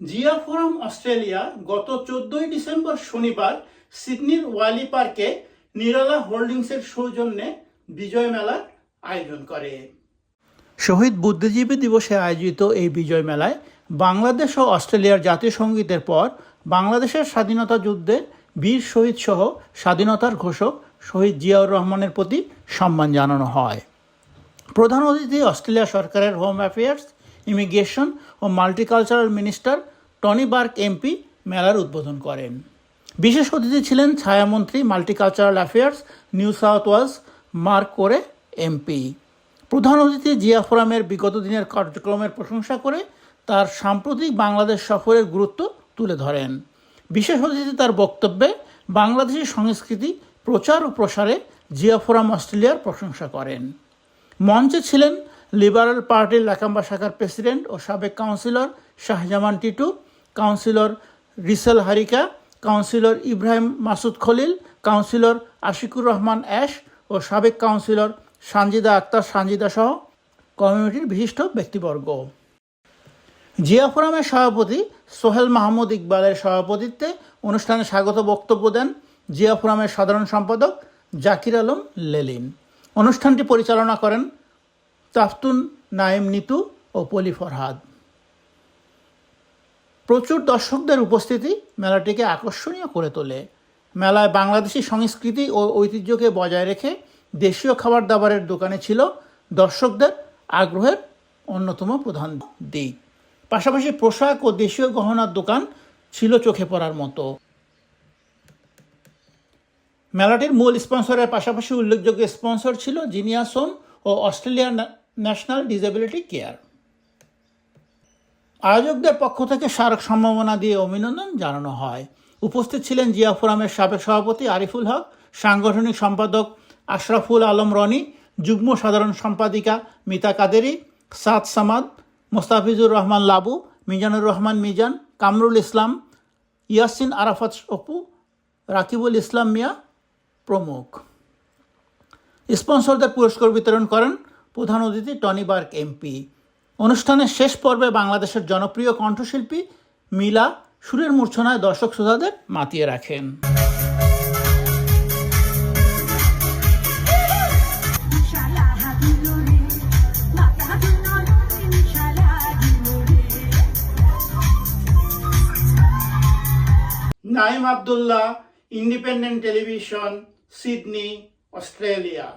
Zia forum Australia গত চোদ্দই December শনিবার সিডনির ওয়ালি পার্কে নিরালা হোল্ডিংসের সৌজন্যে বিজয় মেলার আয়োজন করে। শহীদ বুদ্ধিজীবী দিবসে আয়োজিত এই বিজয় মেলায় বাংলাদেশ ও অস্ট্রেলিয়ার জাতীয় সঙ্গীতের পর বাংলাদেশের স্বাধীনতা যুদ্ধে বীর শহীদ সহ স্বাধীনতার ঘোষক শহীদ জিয়াউর রহমানের প্রতি সম্মান জানানো হয়। প্রধান অতিথি অস্ট্রেলিয়া সরকারের হোম অ্যাফেয়ার্স ইমিগ্রেশন ও multicultural minister Tony Burke MP মেলার উদ্বোধন করেন। বিশেষ অতিথি ছিলেন ছায়ামন্ত্রী multicultural affairs, New South Wales, Mark করে এমপি। প্রধান অতিথি জিয়া ফোরামের বিগত দিনের কার্যক্রমের প্রশংসা করে তার সাম্প্রতিক বাংলাদেশ সফরের গুরুত্ব তুলে ধরেন। বিশেষ অতিথি তার বক্তব্যে বাংলাদেশি সংস্কৃতি, প্রচার ও প্রসারে জিয়া ফোরাম অস্ট্রেলিয়ার প্রশংসা করেন। মঞ্চে ছিলেন লিবারেল পার্টির লাকাম্বা শাখার প্রেসিডেন্ট ও সাবেক councillor Shahjaman Titu, councillor Resel Harika, councillor Ibrahim Masud Khalil, councillor Ashikur Rahman Ash ও সাবেক কাউন্সিলর সানজিদা আক্তার সানজিদা সহ কমিউনিটির বিশিষ্ট ব্যক্তিবর্গ। জিয়া ফোরামের সভাপতি সোহেল মাহমুদ ইকবালের সভাপতিত্বে অনুষ্ঠানে স্বাগত বক্তব্য দেন জিয়া ফোরামের সাধারণ সম্পাদক জাকির আলম লেলিন। অনুষ্ঠানটি পরিচালনা করেন তাফতুন নাইম নিতু ও পলি ফরহাদ। প্রচুর দর্শকদের উপস্থিতি মেলাটিকে আকর্ষণীয় করে তোলে। মেলায় বাংলাদেশি সংস্কৃতি ও ঐতিহ্যকে বজায় রেখে দেশীয় খাবার দাবারের দোকানে ছিল দর্শকদের আগ্রহের অন্যতম প্রধান দিক। পাশাপাশি পোশাক ও দেশীয় গহনার দোকান ছিল চোখে পড়ার মতো। মেলাটির মূল স্পন্সরের পাশাপাশি উল্লেখযোগ্য স্পন্সর ছিল জিনিয়াস হোম ও অস্ট্রেলিয়ান ন্যাশনাল ডিসেবিলিটি কেয়ার আয়োজকদের পক্ষ থেকে স্মারক সম্ভাবনা দিয়ে অভিনন্দন জানানো হয়। উপস্থিত ছিলেন জিয়া ফোরামের সাবেক সভাপতি আরিফুল হক, সাংগঠনিক সম্পাদক আশরাফুল আলম রনি, যুগ্ম সাধারণ সম্পাদিকা মিতা কাদেরি, সাদ সামাদ, মোস্তাফিজুর রহমান লাবু, মিজানুর রহমান মিজান, কামরুল ইসলাম, ইয়াসিন আরাফাত অপু, রাকিবুল ইসলাম মিয়া প্রমুখ। স্পন্সরদের পুরস্কার বিতরণ করেন প্রধান অতিথি টনি বার্ক এমপি। অনুষ্ঠানের শেষ পর্বে বাংলাদেশের জনপ্রিয় কণ্ঠশিল্পী মিলা সুরের মূর্ছনায় দর্শক শ্রোতাদের মাতিয়ে রাখেন. Naim Abdullah Independent Television Sydney Australia.